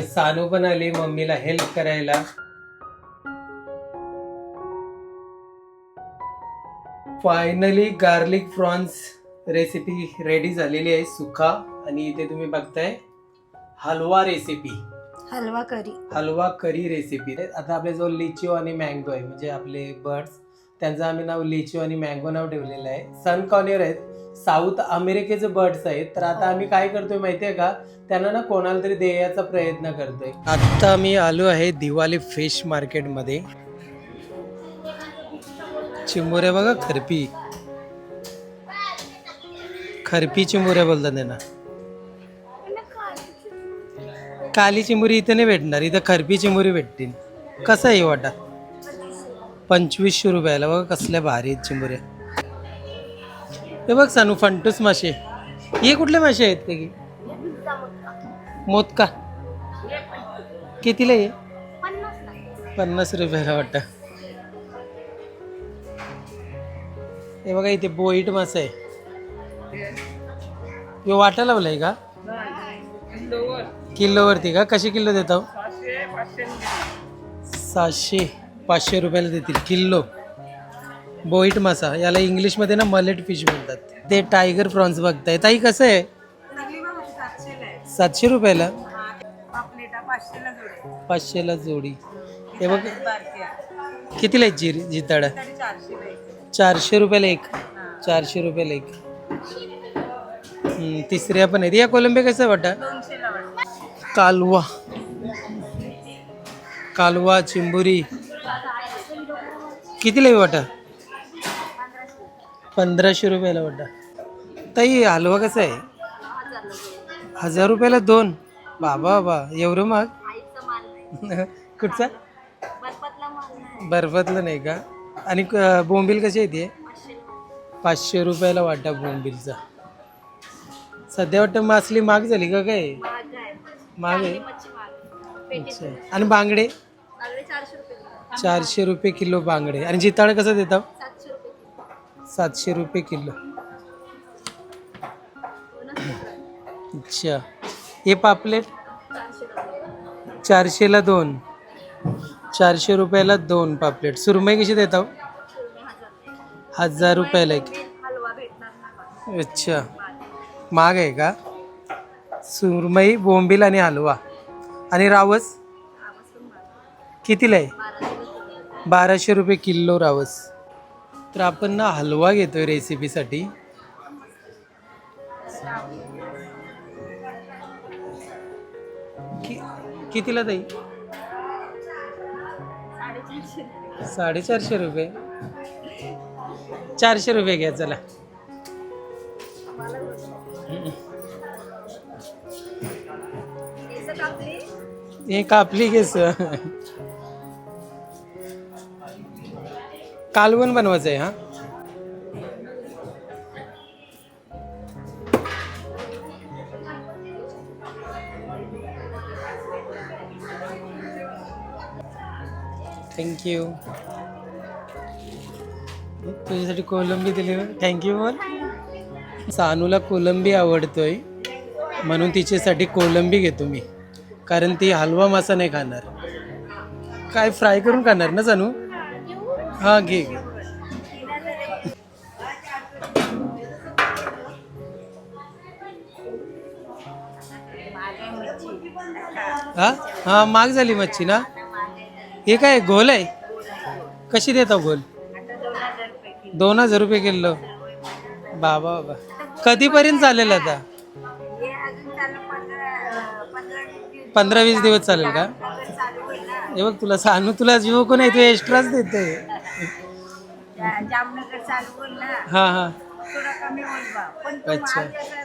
सानू पण आली मम्मीला हेल्प करायला. Finally garlic prawns recipe ready झालेली आहे सुखा. आणि इथे तुम्ही बघताय हलवा रेसिपी हलवा करी. हलवा करी रेसिपी आता आपल्याजवळ लिचिओ आणि मँगो आहे म्हणजे आपले बर्ड्स त्यांचं आम्ही नाव लिचू आणि मँगो नाव ठेवलेलं आहे. सन कॉनियर आहेत. साऊथ अमेरिकेचे बर्ड्स आहेत. तर आता आम्ही काय करतोय माहितीये का? त्यांना ना कोणाला तरी द्यायचा प्रयत्न करतोय. आता मी आलो आहे दिवाळी फिश मार्केटमध्ये चिमुऱ्या बघा खरपी. खरपी चिमुऱ्या बोलतात त्यांना. काली चिमुरी इथं नाही भेटणार. इथं खरपी चिमुरी भेटतील. कसं आहे वाटा? पंचवीसशे रुपयाला बघा कसल्या भारी आहेत चिमुऱ्या हे बघ सानू फंटूस मासे. हे कुठले मासे आहेत ते की? मोदका. कितीला ये पन्नास रुपयाला वाटतं. हे बघा इथे बोईट मासा आहे. हे वाटा लावलाय का? किलोवरती का? कशी किलो देता? सातशे पाचशे रुपयाला देतील. किलो बोईट मासा. याला इंग्लिशमध्ये ना मलेट फिश म्हणतात. ते टायगर प्रॉन्स बघताय. ताई कसं आहे? सातशे रुपयाला? पाचशेला जोडी. हे बघ. कितीला आहे जिर जिताडा? चारशे रुपयाला एक. चारशे रुपयाला एक. तिसऱ्या पण आहेत. या कोलंबे कसं वाटा? कालवा. कालवा चिंबुरी. कितीला आहे वाटा? पंधराशे रुपयाला वाटा. ताई हलवा कसा आहे? हजार रुपयाला दोन. बाबा बाबा एवढं महाग? कुठचा? बर्फातलं नाही का? आणि बोंबील कशी आहे ते? पाचशे रुपयाला वाटा बोंबीलचा. सध्या वाटतं मासली महाग झाली का काय? महाग आहे. अच्छा. आणि बांगडे? चारशे रुपये किलो बांगडे. आणि जिताळ कसं देता? सातशे रुपये किलो. अच्छा. हे पापलेट? चारशेला दोन. चारशे रुपयाला दोन पापलेट. सुरमई कशी देता हो? हजार रुपयाला एक. अच्छा. महाग आहे का? सुरमई बोंबील आणि हलवा. आणि रावस? कितीला आहे? बाराशे रुपये किलो रावस. तर आपण ना हलवा घेतोय रेसिपीसाठी कि कितीला ताई? साडेचारशे रुपये. चारशे रुपये घ्या चला. हे कापली केस. कालवण बनवायचं आहे हा? थँक्यू तुझ्यासाठी कोलंबी दिली थँक्यू बोल. सानूला कोलंबी आवडतोय म्हणून तिच्यासाठी कोलंबी घेतो मी. कारण ती हलवा मासा नाही खाणार. काय फ्राय करून खाणार ना सानू? हा घे. घे हा? हा माग झाली मच्छी ना? हे काय गोल आहे? कशी देता गोल दोन हजार रुपये किलो. बाबा बाबा. कधीपर्यंत चालेल आता? पंधरा वीस दिवस चालेल का? हे बघ तुला सांगू तुला जीव कोण आहे? तू एक्स्ट्राच देते जामनगर चालू बोल ना. हा हा. थोडा कमी बोल बा. पण तो अच्छा.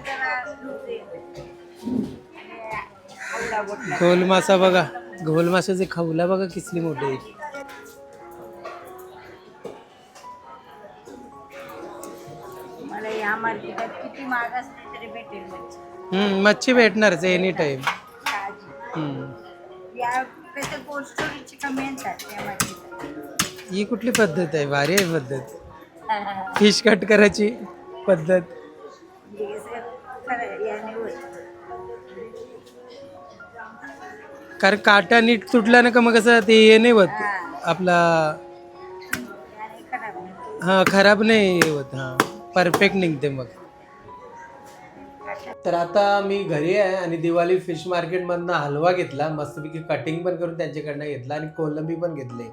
जरा. घोल मासा बघा. घोल मासाचे खवला बघा किसली मोठी आहे मला या मार्केटात किती महाग असले तरी भेटेल मच्छी. हम्म, मच्छी भेटणारच एनी टाइम ताजी. या कसं कोल्ड स्टोरेजची कमी येतात या मार्केटात. ही कुठली पद्धत आहे? भारी आहे पद्धत. फिश कट करायची पद्धत. कारण काटा नीट तुटला ना का मग कसं ते हे नाही होत. आपला आणि खराब नाही. हा खराब नाही होत. हा परफेक्ट निघते मग. तर आता मी घरी आहे आणि दिवाळी फिश मार्केटमधनं हलवा घेतला. मस्तपैकी कटिंग पण करून त्यांच्याकडनं घेतला आणि कोलंबी पण घेतले.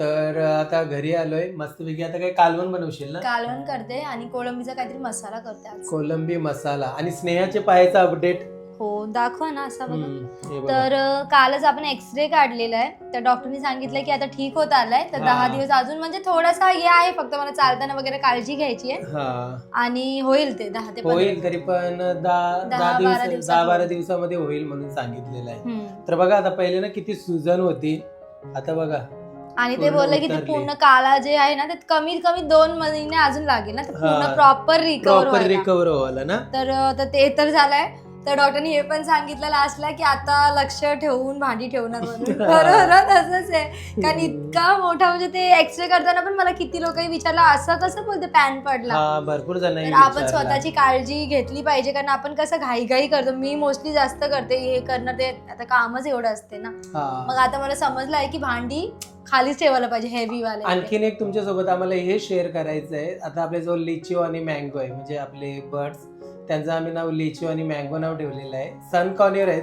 तर आता घरी आलोय. मस्तपैकी आता काही कालवण बनवशील ना? कालवण करते आणि कोळंबीचा काहीतरी मसाला करते आज. कोलंबी मसाला. आणि स्नेहाचे पायाचा अपडेट हो दाखवा ना असा बघा. तर अं, कालच आपण एक्सरे काढलेला आहे. तर डॉक्टरनी सांगितलं की आता ठीक होत आलाय. तर हा. दहा दिवस अजून म्हणजे थोडासा हे आहे फक्त मला चालताना वगैरे काळजी घ्यायची आहे. हा. आणि होईल ते दहा ते पंधरा होईल तरी पण दहा दहा, दहा बारा दिवस दिवसात दहा बारा होईल. दिवसामध्ये होईल म्हणून सांगितलेलं आहे. हम्म. तर बघा आता पहिले ना किती सुजन होती. आता बघा. आणि ते बोलले की ते उतरली. पूर्ण काला जे आहे ना ते कमीत कमी दोन महिने अजून लागेल ना हा. पूर्ण प्रॉपर रिकवर प्रॉपर रिकवर व्हायला. ना? तर अं, तर ते तर झालंय. तर डॉक्टरनी हे पण सांगितलं लास्टला की आता लक्ष ठेवून भांडी ठेवणार म्हणून. बरोबर ना, तसंच आहे. कारण इतका मोठा म्हणजे ते एक्सरे करताना पण मला किती लोकांनी विचारलं असं कसं बोलते पॅन पडला? हा भरपूर जण तर आपण स्वतःची काळजी घेतली पाहिजे कारण आपण कसं घाई घाई करतो. मी मोस्टली जास्त करते हे करणं ते आता कामच एवढं असते ना. मग आता मला समजलं आहे की भांडी खालीच ठेवायला पाहिजे हेवी वाले आणखीन एक तुमच्यासोबत आम्हाला हे शेअर करायचं आहे आता आपले जो लिचिओ आणि मँगो आहे म्हणजे आपले बर्ड्स त्यांचं आम्ही नाव लिचिओ आणि मँगो नाव ठेवलेलं आहे. सन कॉनियर आहेत.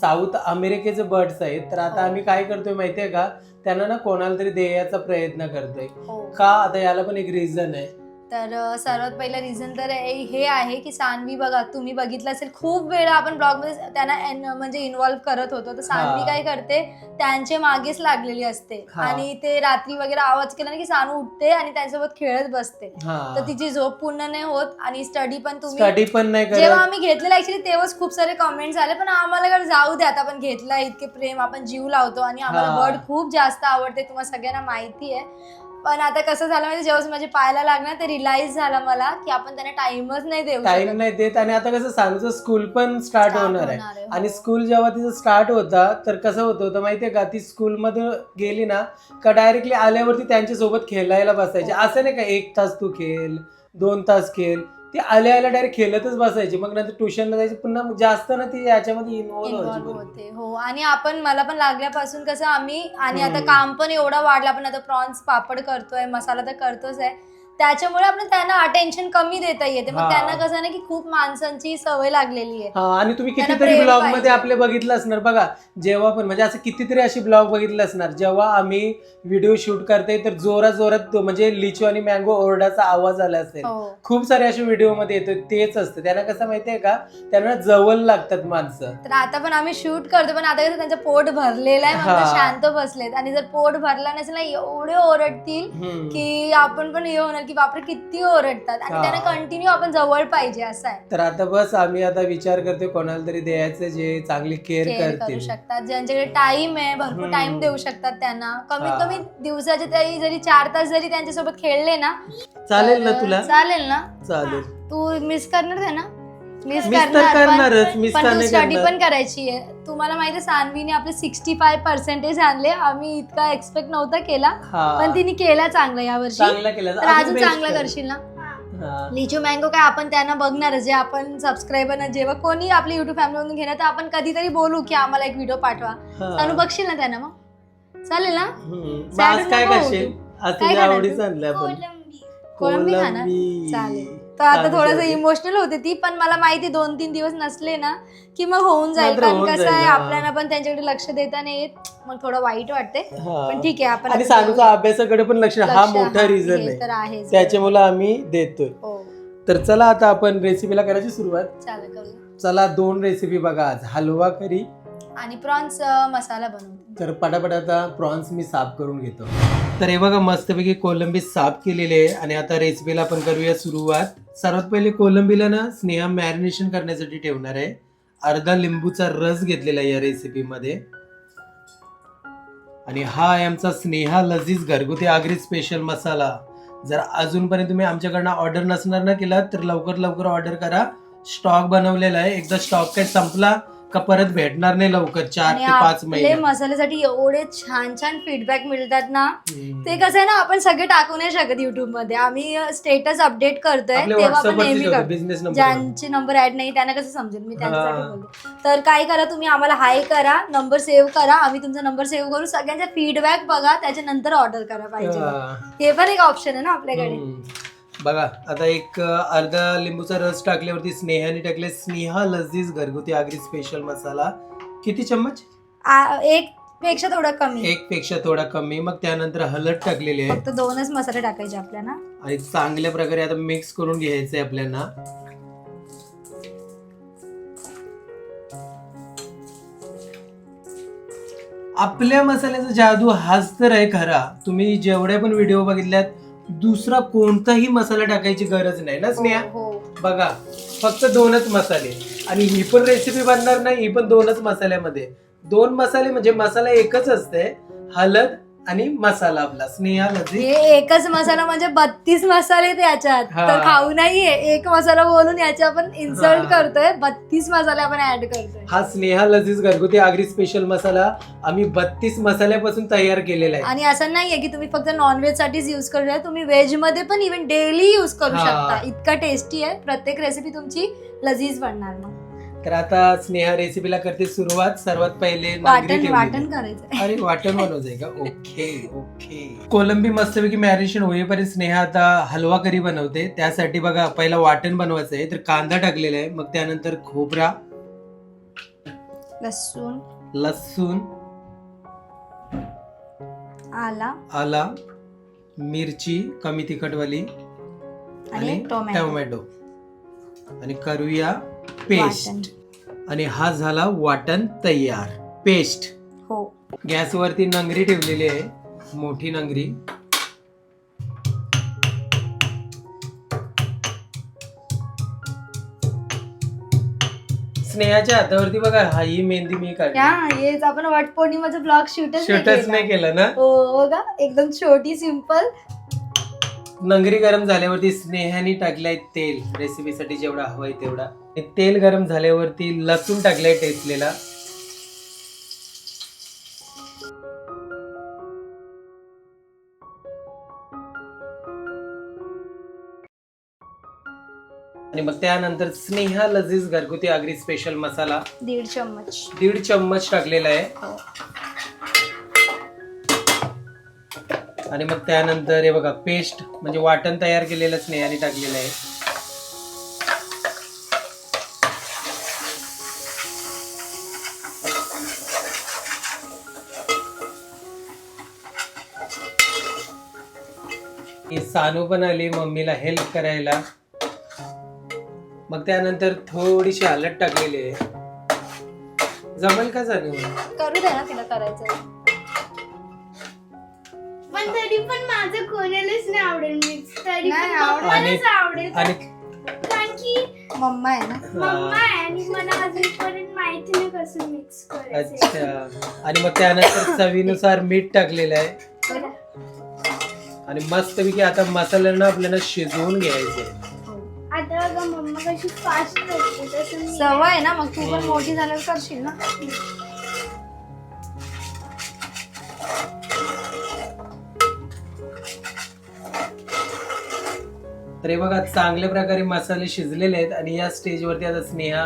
साऊथ अमेरिकेचे बर्ड्स आहेत. तर आता हो. आम्ही काय करतोय माहितीये का? त्यांना ना कोणाला तरी द्यायचा प्रयत्न करतोय. हो. का? आता याला पण एक रिझन आहे. तर सर्वात पहिलं रिझन तर हे हे आहे की सानवी बघा तुम्ही बघितलं असेल खूप वेळा आपण ब्लॉगमध्ये त्यांना म्हणजे इन्व्हॉल्व करत होतो. तर सानवी. काय करते त्यांचे मागेच लागलेली असते. आणि ते रात्री वगैरे आवाज केला की सानू उठते आणि त्यांच्यासोबत खेळत बसते. तर तिची झोप पूर्ण नाही होत आणि स्टडी पण तुम्ही स्टडी पण नाही जेव्हा करत आम्ही घेतलेलं ऍक्च्युली तेव्हाच खूप सारे कमेंट्स आले. पण आम्हाला काय जाऊ द्या आता आपण घेतला इतके प्रेम आपण जीव लावतो आणि आम्हाला हा. बर्ड खूप जास्त आवडते तुम्हाला सगळ्यांना माहिती आहे. पण आता कसं झालं माहिती जेव्हा माझे पायाला लागणार ते रिलाईज झालं मला की आपण त्यांना टाइमच नाही देऊ टाइम. नाही देत आणि आता कसं सानूचं स्कूल पण स्टार्ट होणार आहे आहे, आणि हो. स्कूल जेव्हा तिचं स्टार्ट होता तर कसं होतं होतं माहितीये का ती स्कूलमध्ये गेली ना का डायरेक्टली आल्यावरती त्यांच्यासोबत खेळायला बसायचे हो. असं नाही का एक तास तू खेळ दोन तास खेळ ती आल्या आल्या डायरेक्ट खेळतच बसायची. मग नंतर ट्युशनला जायची. पुन्हा जास्त ना ती याच्यामध्ये इन्व्हॉल्व इन्व्हॉल्व व्हायची होते. हो. आणि आपण मला पण लागल्यापासून कसं आम्ही आणि आता हम्म. काम पण एवढा वाढला. आपण आता प्रॉन्स पापड करतोय मसाला तर करतोच आहे. त्याच्यामुळे आपण त्यांना अटेन्शन कमी देता येते. हा. मग त्यांना कसं ना की खूप माणसांची सवय लागलेली आहे. हा आणि तुम्ही त्यांना कितीतरी प्रेम ब्लॉग पाहिजे. मध्ये आपले बघितलं असणार. बघा जेव्हा पण म्हणजे असं कितीतरी अशी ब्लॉग बघितले असणार. जेव्हा आम्ही व्हिडिओ शूट करते तर जोरात जोरात म्हणजे लिचो आणि मँगो ओरडाचा आवाज आला असेल. हो. खूप सारे असे व्हिडिओमध्ये येतो तेच असतं. त्यांना कसं माहितीये का? त्यांना जवळ लागतात माणसं. तर आता पण आम्ही शूट करतो पण आता कसं त्यांचं पोट भरलेलं आहे म्हणून. शांत बसलेत. आणि जर पोट भरला नसेल ना एवढे ओरडतील हम्म. की आपण पण हे होणार की बापरे किती ओरडतात. आणि हा. त्यांना कंटिन्यू आपण जवळ पाहिजे असं आहे. तर आता बस आम्ही आता विचार करतोय कोणाला तरी द्यायचं जे चांगली केअर केअर करू करतील. शकतात. ज्यांच्याकडे टाइम आहे भरपूर हम्म. टाइम देऊ शकतात त्यांना. कमीत हा. कमी दिवसाचे तरी जरी चार तास जरी त्यांच्यासोबत खेळले ना चालेल ना तर तुला? चालेल ना? चालेल. तू मिस करणार आहे मिस करणारच, miss पण का तू नाही स्टडी करणार? पण करायची आहे तुम्हाला माहिती आहे सान्वीने आपले सिक्स्टी फाय पर्सेंटेज आणले आम्ही इतका एक्सपेक्ट नव्हता केला हा पण तिने केला चांगला यावर्षी चांगला केला तर अजून best चांगला कर. करशील ना हा. लिचू मँगो काय आपण त्यांना बघणार जे आपण सबस्क्रायबर जेव्हा कोणी आपली युट्यूब फॅमिलीमधून घेणार तर आपण कधीतरी बोलू की आम्हाला एक व्हिडिओ पाठवा हा. चालू बघशील ना त्यांना मग चालेल ना हम्म. मग काय नको करशील. आज काय तुझ्या खाणार आवडीच तू? आणलं आपण कोळंबी खाणार. चालेल तर आता थोडस. इमोशनल होते ती पण मला माहिती दोन तीन दिवस नसले ना की मग होऊन जाईल. मात्र कारण होऊन कसं जाईल, आहे हा. आपल्याला पण त्यांच्याकडे लक्ष देता नाही येत. मग थोडं वाईट वाटते. हा. पण ठीक आहे आपण आणि आता अभ्यासाकडे पण लक्ष हा लक्ष- मोठा हा, रिझन हे तर आहे. आहेच. त्याच्यामुळे आम्ही देतोय. हो. तर चला आता आपण रेसिपीला करायची सुरुवात. चालेल करूया. चला दोन रेसिपी बघा आज. हलवा करी. आणि प्रॉन्स मसाला बनवते तर पटापट आता प्रॉन्स मी साफ करून घेतो. तर हे बघा मस्तपैकी कोलंबी साफ केलेली आहे. आणि आता रेसिपीला आपण करूया सुरुवात. सर्वात पहिले कोलंबीला ना स्नेहा मॅरिनेशन करण्यासाठी ठेवणार आहे. अर्धा लिंबूचा रस घेतलेला आहे या रेसिपीमध्ये. आणि हा आहे आमचा स्नेहा लजीज घरगुती आगरी स्पेशल मसाला. जर अजूनपर्यंत तुम्ही आमच्याकडनं ऑर्डर नसणार ना केला तर लवकर लवकर ऑर्डर करा. स्टॉक बनवलेला आहे. एकदा स्टॉक काही संपला का परत भेटणार नाही लवकर? चार आणि ते पाच आपले महिने. मसाल्यासाठी एवढे छान छान फीडबॅक मिळतात ना हम्म. ते कसं आहे ना आपण सगळे टाकू नाही शकत युट्यूबमध्ये. आम्ही स्टेटस अपडेट करतोय आपले तेव्हा आपण नेहमी करतो. बिझनेस नंबर ज्यांचे नंबर ऍड नाही त्यांना कसं समजेल? मी त्यांच्यासाठी हा. बोलते. तर काय करा तुम्ही आम्हाला हाय करा नंबर सेव्ह करा आम्ही तुमचा नंबर सेव्ह करू. सगळ्यांचा फीडबॅक बघा त्याच्यानंतर ऑर्डर करा पाहिजे. हा. हे पण एक ऑप्शन आहे ना आपल्याकडे. हम्म. बघा आता एक अर्धा लिंबूचा रस टाकल्यावरती स्नेहाने टाकले स्नेहा लजीज घरगुती आगरी स्पेशल मसाला. किती चम्मच? आ- एक पेक्षा थोडं कमी. एक पेक्षा थोडा कमी. मग त्यानंतर हळद टाकलेली आहे. फक्त दोनच मसाले टाकायचे आपल्याला. आणि चांगल्या प्रकारे आता मिक्स करून घ्यायचंय आपल्याला. आपल्या मसाल्याचा जादू हाच तर आहे खरा. तुम्ही जेवढ्या पण व्हिडिओ बघितल्यात दुसरा कोणताही मसाला टाकायची गरज नाही ना स्नेहा? हो. बघा फक्त दोनच मसाले. आणि ही पण रेसिपी बनणार नाही ही पण दोनच मसाल्यामध्ये. दोन मसाले म्हणजे मसाला एकच असते हळद आणि मसाला आपला स्नेहा लजी हे एकच मसाला म्हणजे बत्तीस मसाले आहेत याच्यात. हा. तर खाऊ नाहीये. एक मसाला बोलून याची आपण इन्सल्ट हा. करतोय. बत्तीस मसाले आपण ऍड करतोय. हा स्नेहा लजीज घरगुती आगरी स्पेशल मसाला आम्ही बत्तीस मसाल्यापासून तयार केलेला आहे. आणि असं नाहीये की तुम्ही फक्त नॉनव्हेज साठीच युज करू शकता. तुम्ही व्हेजमध्ये पण इव्हन डेली युज करू हा. शकता. इतका टेस्टी आहे. प्रत्येक रेसिपी तुमची लजीज बनणार मग. तर आता स्नेहा रेसिपीला करते सुरुवात. सर्वात पहिले वाटण ठेवलेली. वाटण करायचं. अरे वाटण बनवायचंय का? Okay okay. कोलंबी मस्तपैकी मॅरिनेशन होईपर्यंत स्नेहा आता हलवा करी बनवते. त्यासाठी बघा पहिला वाटण बनवायचं आहे. तर कांदा टाकलेला आहे. मग त्यानंतर खोबरा लसूण लसूण आला. आला मिरची कमी तिखटवाली आणि टोमॅटो. आणि करूया पेस्ट. आणि हा झाला वाटण तयार. पेस्ट. हो. गॅसवरती नंगरी ठेवलेली आहे. मोठी नंगरी. स्नेहाच्या हातावरती बघा हा ही मेहंदी मी काढली. हेच आपण वट पौर्णिमाचं ब्लॉग शूटच शूटच नाही केलं ना? हो हो का? एकदम छोटी सिंपल नंगरी गरम झाल्यावरती स्नेहाने टाकलाय तेल. रेसिपीसाठी जेवढा हवंय तेवढा. तेल गरम झाल्यावरती लसूण टाकलाय टेचलेला आणि मग त्यानंतर स्नेहा लजीज घरगुती आगरी स्पेशल मसाला. दीड चम्मच. दीड चम्मच टाकलेला आहे. हो. आणि मग त्यानंतर हे बघा पेस्ट म्हणजे वाटण तयार केलेलं स्नेहाने टाकलेलं आहे. सानू पण आली मम्मीला हेल्प करायला. मग त्यानंतर थोडीशी हलत टाकलेली आहे. जमेल का सानू? करू दे ना तिला करायचं. पण तरी पण माझं कोणालाच नाही आवडेल मिक्स तरी पण नाही आवडेल. मम्मालाच आवडेल. आणि कारण की मम्मा आहे ना? मम्मा आहे आणि मला अजूनपर्यंत माहिती नाही कसं मिक्स करायचं अच्छा. आणि मग त्यानंतर चवीनुसार मीठ टाकलेलं आहे? आणि मस्तपैकी आता मसाल्यांना आपल्याला शिजवून घ्यायचे आता बघा मम्मा कशी फास्ट करते तसं मी सवय आहे ना मग तू पण. मोठी झाल्यावर करशील ना? तर हे बघा चांगल्या प्रकारे मसाले शिजलेले आहेत आणि या स्टेजवरती आता स्नेहा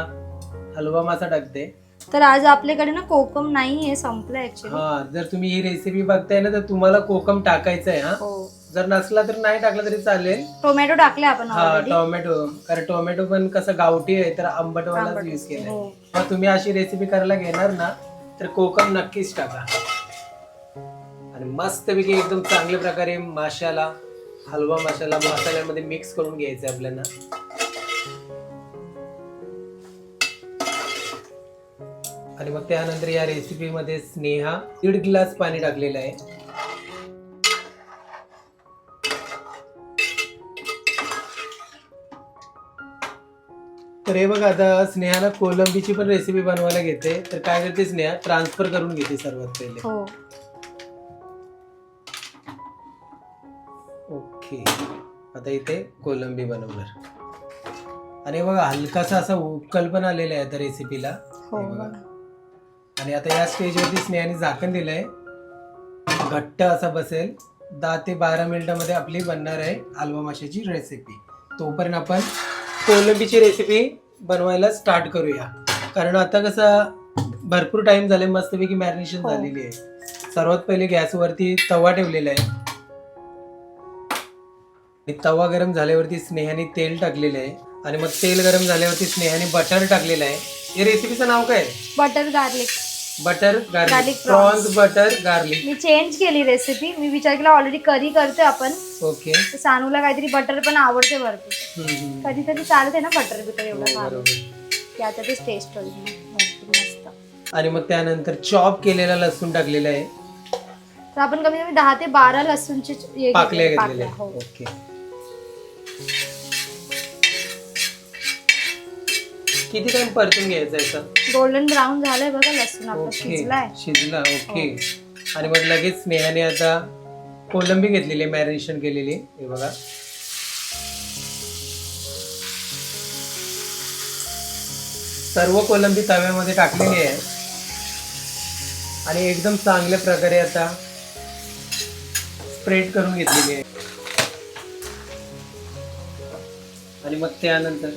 हलवा मासा टाकते. तर आज आपल्याकडे ना कोकम नाही आहे संपलं ऍक्च्युली हा जर तुम्ही ही रेसिपी बघताय ना तर तुम्हाला कोकम टाकायचं आहे हा. हो. जर नसला तर नाही टाकला तरी चालेल. टोमॅटो टाकले आपण हा टोमॅटो. कारण टोमॅटो पण कसं गावठी आहे तर आंबटवालाच आंबट यूज केलाय. हो. मग तुम्ही अशी रेसिपी करायला घेणार ना तर कोकम नक्कीच टाका. आणि मस्तपैकी एकदम चांगल्या प्रकारे माशाला हलवा माशाला मसाल्यामध्ये मिक्स करून घ्यायचं आपल्याला. आणि मग त्यानंतर या रेसिपीमध्ये स्नेहा दीड ग्लास पाणी टाकलेलं आहे. तर हे बघा आता स्नेहाला कोलंबीची पण रेसिपी बनवायला घेते. तर काय करते स्नेहा? ट्रान्सफर करून घेते सर्वात पहिले. हो. ओके. आता इथे कोलंबी बनवणार. आणि बघा हलकासा असा उकल पण आलेला आहे आता रेसिपीला हो हे बघा. आणि आता या स्टेजवरती स्नेहाने झाकण दिलंय. घट्ट असा बसेल. दहा ते बारा मिनिटामध्ये आपली बनणार आहे हलवा माशाची रेसिपी तोपर्यंत आपण कोलंबीची रेसिपी बनवायला स्टार्ट करूया. कारण आता कसं भरपूर टाइम झाले मस्तपैकी मॅरिनेशन हो. झालेली आहे. सर्वात पहिले गॅसवरती तवा ठेवलेला आहे. तवा गरम झाल्यावरती स्नेहाने तेल टाकलेलं आहे. आणि मग तेल गरम झाल्यावरती स्नेहाने बटर टाकलेलं आहे. या रेसिपीचं नाव काय butter garlic butter garlic Garlic prawns butter garlic मी चेंज केली रेसिपी मी विचार केला ऑलरेडी करी करते आपण. ओके तर सानूला काहीतरी बटर पण आवडते हम्म, हम्म. कधीतरी चालते ना बटर बिटर हो, एवढं बरोबर. याच्यातच टेस्ट होईल मग भरपूर मस्त. आणि मग त्यानंतर चॉप केलेला लसूण टाकलेला आहे. तर आपण कमीत कमी दहा ते बारा लसूणचे हे पाकल्या हो. ओके किती टाइम परतून घ्यायचं याचं गोल्डन ब्राऊन झालंय बघा लसूण आपला ओके शिजलाय. शिजला ओके आणि मग लगेच स्नेहाने आता कोलंबी घेतलेली मॅरिनेशन केलेली. हे बघा. सर्व कोलंबी तव्यामध्ये टाकलेली आहे. आणि एकदम चांगल्या प्रकारे आता स्प्रेड करून घेतलेली आहे. आणि मग त्यानंतर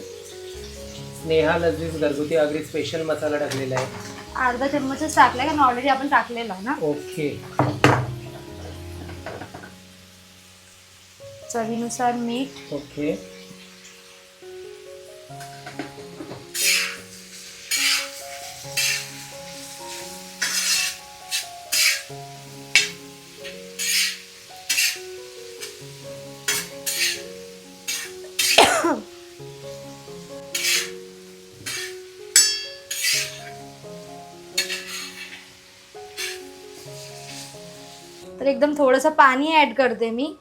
स्नेहा लजीज घरगुती आगरी स्पेशल मसाला टाकलेला आहे. अर्धा चम्मचच टाकलाय कारण ऑलरेडी आपण टाकलेला ना. ओके. चवीनुसार मीठ. ओके. एकदम थोडस पाणी ऍड करते मी.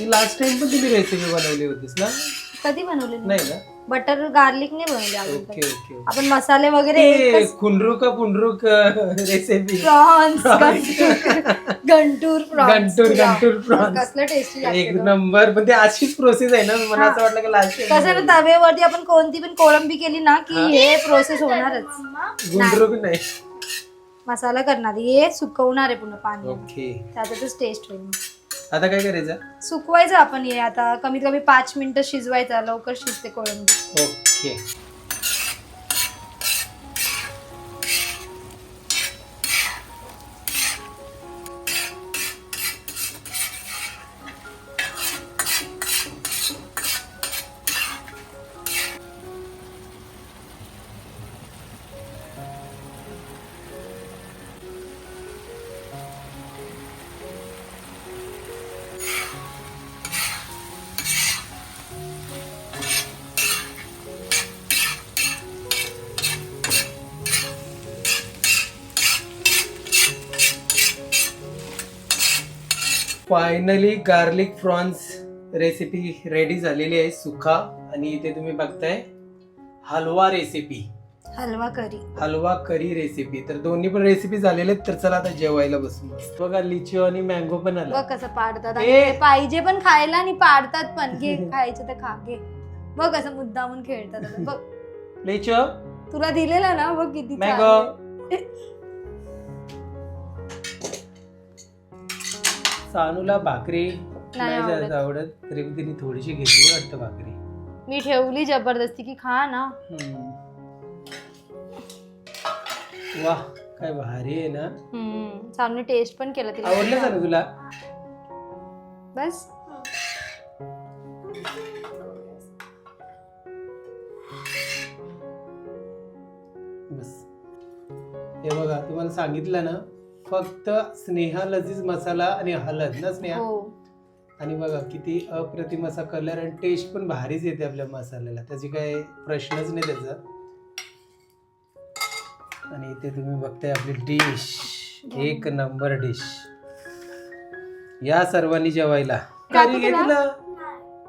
लास्ट टाइम पण तुम्ही रेसिपी बनवली होतीस ना? कधी बनवलेली? नाही ना? बटर गार्लिक नाही बनवली अजून ओके तरी. ओके. आपण मसाले वगैरे ते खुंडरूक पुंडरूक रेसिपी प्रॉन्स गंटूर. गंटूर गंटूर कसलं टेस्टी एक लागते नंबर. पण ते अशीच प्रोसेस आहे ना मला असं वाटलं की कसं ना तव्यावरती आपण कोणती पण कोळंबी केली ना की हे. प्रोसेस होणारच. गुंडरूक नाही. मसाला करणार हे सुकवणार आहे पुन्हा पाणी. ओके. त्यातच टेस्ट होईल. आता काय करायचं? सुकवायचं आपण हे आता. कमीत कमी पाच मिनिटं शिजवायचं लवकर शिजते कोळंबी. Okay. Finally garlic prawns recipe ready झालेली आहे सुखा. आणि इथे तुम्ही बघताय हलवा रेसिपी हलवा करी. हलवा करी रेसिपी तर दोन्ही पण रेसिपी झालेले आहेत तर चला आता जेवायला बसू मस्त बघा लिचिओ आणि मँगो पण बघ आला कसं पाडतात. ए! आणि पाहिजे पण खायला आणि पाडतात पण. घे खायचं तर खा. घे. बघ कसं मुद्दामून खेळतात आता. बघ. लिचिओ तुला दिलेला ना बघ किती मँगो. सानूला भाकरी नाही आवडत. जास्त आवडत तरी पण तिने थोडीशी घेतली वाटतं भाकरी. मी ठेवली जबरदस्ती की खा ना. हम्म. वाह काय भारी आहे ना. हम्म सामने टेस्ट पण केलं तिला. आवडलं ना तुला? बस. बस. हे बघा तुम्हाला सांगितलं ना फक्त स्नेहा लजीज मसाला आणि हळद ना स्नेहा? हो. आणि बघा किती अप्रतिम असा कलर आणि टेस्ट पण भारीच येते आपल्या मसाल्याला. त्याची काय प्रश्नच नाही त्याचा. आणि इथे तुम्ही बघताय आपली डिश एक नंबर डिश या सर्वांनी जेवायला. टाकू करी घे तुला? तिला.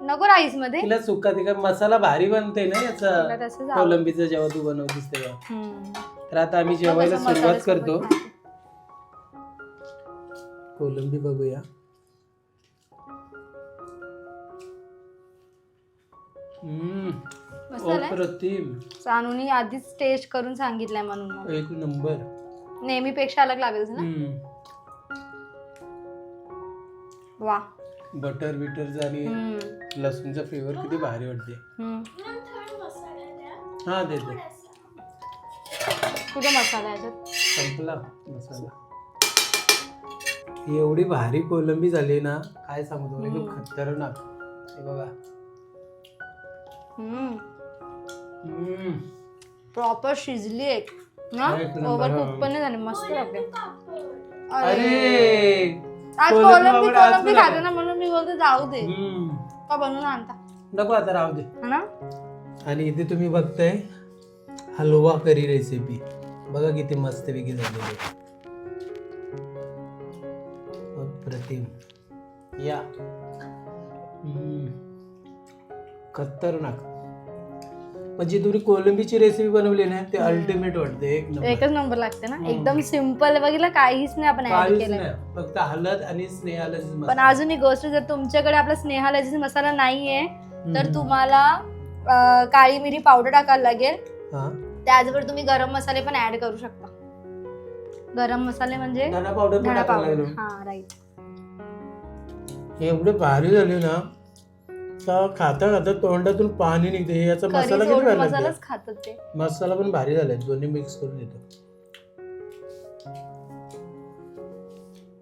नको राईसमध्ये. तिला सुका तिका मसाला भारी बनते ना याचा. कोलंबीचं जेव्हा तू बनवतीस तेव्हा. हम्म. तर आता आम्ही जेवायला कसं सुरुवात मसाल्यासोबत करतो. खाते. कोलंबी बघूया हम्म. मस्त झालंय अप्रतिम सानूनी आधीच टेस्ट करून सांगितलंय म्हणून मग. एक नंबर नेहमीपेक्षा अलग लागेल ना हम्म. वा बटर बिटर आणि हम्म. लसूणचा फ्लेवर किती भारी वाटते हम्म. हा दे दे कुठे मसाला आहे याच्यात संपला मसाला एवढी भारी कोलंबी झाली ना काय सांगू तुम्हाला एकदम हम्म. खतरनाक. हे बघा. हम्म. हम्म. प्रॉपर शिजली एक. ना एक नंबर, ओव्हर. कुक पण नाही झाली मस्त लागते अरे. आज कोलंबी कोलंबी खाते. ना म्हणून मी बोलते जाऊ दे. हम्म. का बनवून आणता? नको आता राहू दे. है ना? आणि इथे तुम्ही बघताय हलवा करी रेसिपी बघा किती मस्तपैकी झालेली आहे. अप्रतिम या. खतरनाक. म्हणजे तुम्ही कोलंबीची रेसिपी बनवली ना ते अल्टिमेट वाटते एक नंबर एकच नंबर लागते ना. एकदम सिंपल बघितलं काहीच नाही आपण ऍड काहीच नाही. फक्त हळद आणि स्नेहाला पण अजून एक गोष्ट जर तुमच्याकडे आपला स्नेहा लजीज मसाला नाहीये तर तुम्हाला अं, काळी मिरी पावडर टाकायला लागेल. त्याचबरोबर तुम्ही गरम मसाले पण ऍड करू शकता. गरम मसाले म्हणजे धना पावडर धणा पावडर लागलो. हा राईट एवढे भारी झाले ना का खाता खाता तोंडातून पाणी निघते. याचा मसाला किती भारी लागते मसालाच खातात ते. मसाला पण भारी झालाय दोन्ही मिक्स करून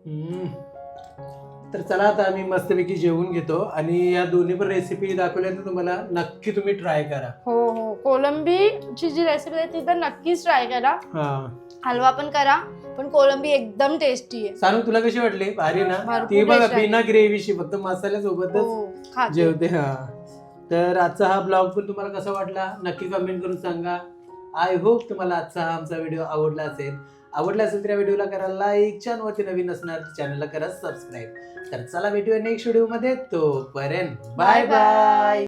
हम्म. तर चला आता आम्ही मस्तपैकी जेवून घेतो आणि या दोन्ही पण रेसिपी दाखवल्यानंतर तुम्हाला नक्की तुम्ही ट्राय करा. हो हो. कोलंबीची जी रेसिपी आहे ती तर नक्कीच ट्राय करा. हा. हलवा पण करा. पण कोलंबी एकदम टेस्टी आहे. सांगू तुला कशी वाटली? भारी ना? भरपूर ती बघा taste आहे. बिना ग्रेव्हीशी फक्त मसाल्यासोबतच हो खाते. जेवते. हा. तर आजचा हा ब्लॉग पण तुम्हाला कसा वाटला? नक्की कमेंट करून सांगा. आय होप तुम्हाला आजचा हा आमचा व्हिडिओ आवडला असेल. आवडला असेल तर या व्हिडिओला करा लाईक चॅनलवरती नवीन असणार चॅनलला करा सबस्क्राईब तर चला भेटूया नेक्स्ट व्हिडिओमध्ये. तोपर्यंत बाय. बाय